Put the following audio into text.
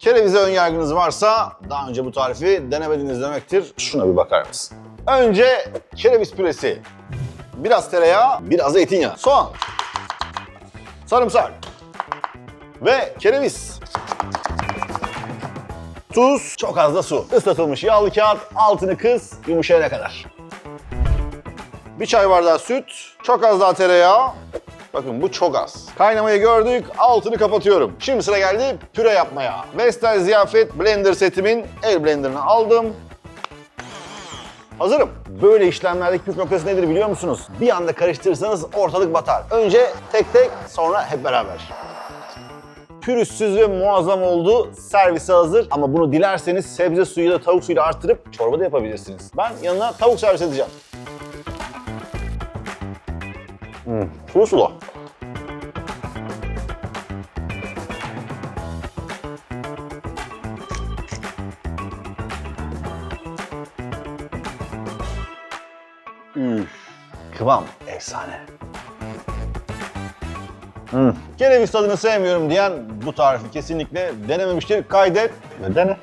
Kerevize ön yargınız varsa daha önce bu tarifi denemediniz demektir. Şuna bir bakar mısın? Önce kereviz püresi. Biraz tereyağı, biraz zeytinyağı. Soğan. Sarımsak. Ve kereviz. Tuz, çok az da su. Islatılmış yağlı kağıt, altını kız yumuşayana kadar. Bir çay bardağı süt, çok az daha tereyağı. Bakın bu çok az. Kaynamayı gördük, altını kapatıyorum. Şimdi sıra geldi püre yapmaya. Vestel Ziyafet Blender setimin el blenderını aldım. Hazırım. Böyle işlemlerdeki püf noktası nedir biliyor musunuz? Bir anda karıştırırsanız ortalık batar. Önce tek tek, sonra hep beraber pürüzsüz ve muazzam oldu. Servise hazır ama bunu dilerseniz sebze suyu da tavuk suyuyla arttırıp çorba da yapabilirsiniz. Ben yanına tavuk servis edeceğim. Hmm, sulu sulu. Üf, kıvam efsane. Hmm. Kereviz tadını sevmiyorum diyen bu tarifi kesinlikle denememiştir. Kaydet ve dene.